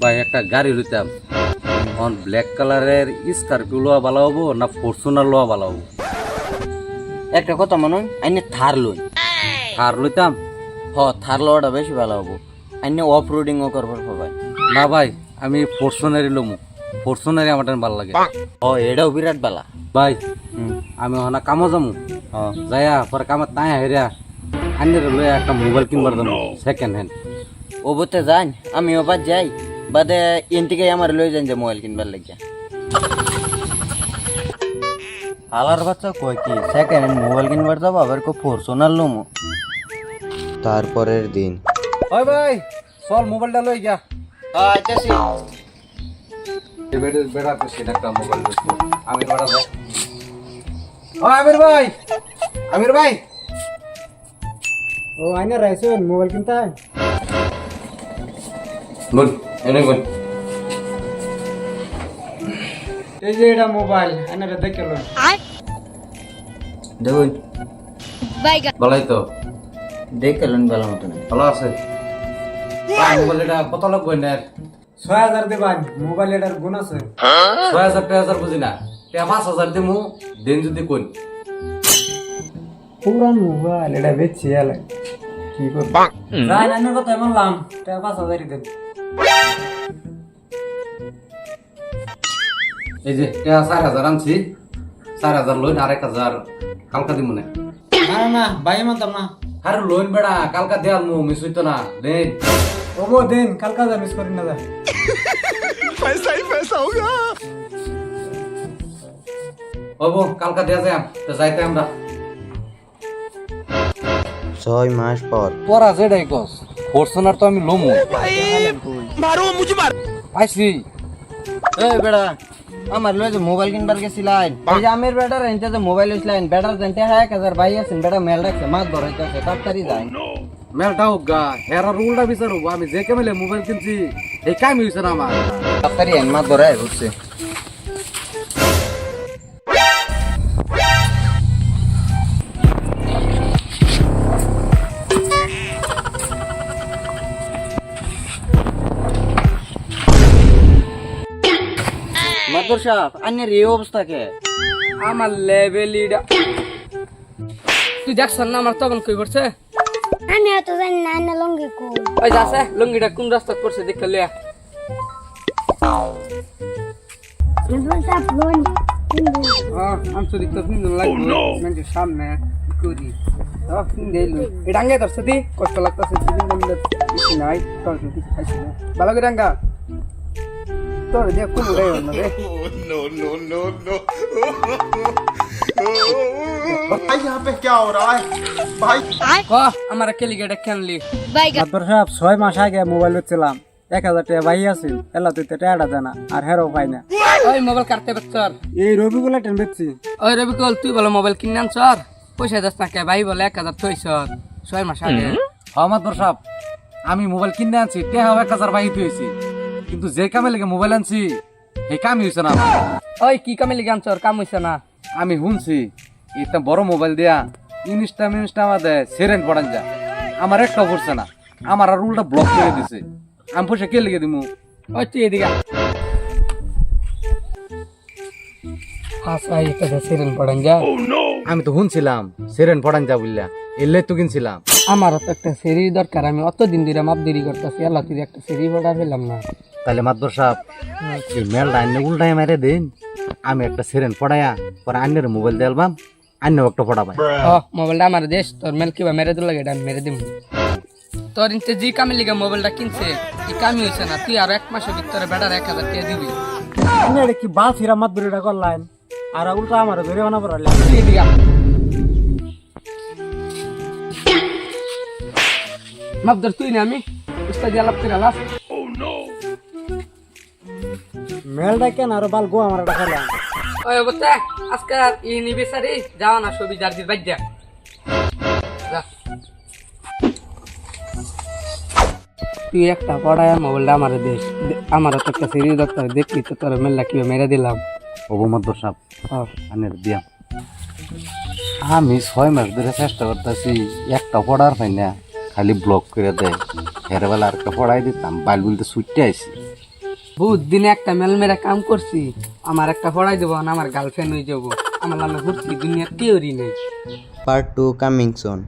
ভাই একটা গাড়ি লইতাম। অন ব্ল্যাক কালারের স্করপিও লোয়া ভালো হব না ফরচুনার লোয়া ভালো হব? একটা কথা মনে হয় আইনে থার লই। আর লইতাম? হ থার লওয়াটা বেশি ভালো হব। আইনে অফ রোডিংও করবার পাবাই না ভাই আমি ফরচুনারই লমু। ফরচুনারই আমার ভালো লাগে। হ এটাও বিরাট বালা। ভাই হুম। আমি ওখানে কামো যামু। হ। যাইয়া পরে কামে তাই হেরিয়া আন্নের লইয়া একটা মোবাইল কিনবার যাব সেকেন্ড হ্যান্ড ও বলতে যান আমি ওবার যাই। বাদে এন থেকে আমার লই যান যে মোবাইল কিনবার লাগিয়া হালার বাচ্চা কয় কি সেকেন্ড হ্যান্ড মোবাইল কিনবার যাব আবার কো ফরচুনার লমো তারপরের দিন ওই ভাই চল মোবাইলটা লই গা আচ্ছা বেড়া পেছি একটা মোবাইল দেখব আমির বেড়া যাই ও আমির ভাই আমির ভাই ও আইনা রাইসুন মোবাইল কিনতে হয় বল এনে বল এই যে এটা মোবাইল আইনা দেখে লো দেখুন। ভালোই তো। দেখলেন ভালো মতো ভালো আছে। ভাই মোবাইলটা কত লাগবে না ছয় হাজার দেবান মোবাইল এটার গুণ আছে। ছয় হাজার টাকা হাজার বুঝি না। পাঁচ হাজার দিমু দিন যদি কোন পুরান মোবাইল এটা বেচছি এলে কি করব? নাইনের কথা বললাম টাকা পাঁচ হাজারই দেব। এই যে চার হাজার আনছি। চার হাজার লোন আর এক হাজার কালকা দিমু না না না, না ভাই মানতাম না। আরে লোন বেড়া কালকা দেয়াল মু মিস হইতো না। দেন ও বো দিন কাল কাজ মিস করি না যা ওবো কালকা দেয়া যায় তো যাইতে আমরা ছয় মাস পর। তোরা যেটাই কস ফরচুনার তো আমি লমু। পাইছি। এই বেড়া আমার লয়ে যে মোবাইল কিনবার গেছিলেন এই যে আমের বেটার এনতে যে মোবাইল হইছিলেন বেটার জানতে হ্যাঁ হাজার ভাই আছেন বেটা মেল রাখছে মাছ ধরাইতেছে তাড়াতাড়ি যাই। মেলটা হোক গা হেরার উল্টা বিচার হব আমি যে কেমেলে মোবাইল কিনছি এই কাম হইছে না আমার। তাড়াতাড়ি মাছ ধরে ঘুরছে। মাদর সাহেব আন্যের এই অবস্থা কে? আমার লেভেল তুই দেখছ না আমার তখন কই করছে আমি এত জানি না না লঙ্গি কো ওই যাচ্ছে লুঙ্গিটা কোন রাস্তা করছে দেখে লিয়া দেখতে কিন্তু মানে সামনে করি এটা আঙ্গে ধরছে কষ্ট লাগতেছে নাই তোর ভালো করে আঙ্গা তোর দিয়ে কোন উড়াই না রে भाई यहाँ पे क्या हो रहा है भाई ক আমার কেলিগেটা খেললি মাত্র সাহেব ছয় মাস আগে মোবাইল বেচছিলাম এক হাজার টাকা ভাই আছিল এলা তুই তো টাকা জানা আর হেরো পাই না ওই মোবাইল কাটতে বেচর এই রবিগুলা টেন বেচছি ওই রবি কল তুই বলে মোবাইল কিনে আনছর পয়সা দাস না কে ভাই বলে এক হাজার থইছর ছয় মাস আগে আমার দর্শক আমি মোবাইল কিনে আনছি টেহা এক হাজার বাহিত হয়েছি কিন্তু যে কামে লেগে মোবাইল আনছি এই কাম হয়েছে না আমার। ওই কি কামে লিগে আনছর কাম হইছে না। আমি শুনছি এটা বড় মোবাইল দিয়া ইনস্টা মিনস্টা আমাদের সেরেন পড়ান যা। আমার একটা পড়ছে না আমার আর উল্টা ব্লক করে দিছে। আমি পয়সা কে লিখে দিমু? ওই তুই এদিকে আচ্ছা এটা সিরিয়াল পড়েন যা। আমি তো শুনছিলাম সেরেন পড়ান যা বললা। এলে তো কিনছিলাম। আমার তো একটা সেরি দরকার আমি অত দিন ধরে মাপ দেরি করতেছি আল্লাহ তুই একটা সেরি পড়া পেলাম না। তাহলে মাদ্র সাহেব এই মেলটা আন্য উল্টায় মেরে দিন। আমি একটা সেরেন পড়ায়া পরে আন্যের মোবাইল দিয়ে আলবাম আন্য একটা পড়াবাই ও মোবাইলটা আমার দেশ তোর মেল কিবা মেরে দিল এটা আমি মেরে দিব তোর ইনতে যে কামে লিগে মোবাইলটা কিনছে এই কামি হয়েছে না তুই আর এক মাসের ভিতরে বেটার এক হাজার টাকা দিবি। এটা কি বাল ফিরা মাত দূরে করলাম আর উল্টা আমার ধরে বানা পড়ালে তুই না আমি উস্তাদ আলাপ করে লাস মেলটা কেন আর বাল গো আমার এটা খেলাম ওই অবস্থা আজকে আর ই নিবে সারি যাও না ছবি যার দিন বাদ যা। তুই একটা পড়ায় মোবাইলটা আমার দেশ আমার তো একটা সিরিজ দরকার দেখলি তো তোর মেলা কি মেরে দিলাম। ওবো মাদ্র সাহেব হ্যাঁ। আনের দিয়া আমি ছয় মাস ধরে চেষ্টা করতেছি একটা পড়ার পাই না খালি ব্লক করে দেয় হেরে বেলা আর একটা পড়াই দিতাম বাল বলতে ছুটতে আইসি বহুত দিনে একটা মেল মেরা কাম করছি, আমার একটা পড়াই দেবো না আমার গার্লফ্রেন্ড হয়ে যাব। আমার লাল্লা ঘুরছি দুনিয়ার কেউরই নেই। Part two coming soon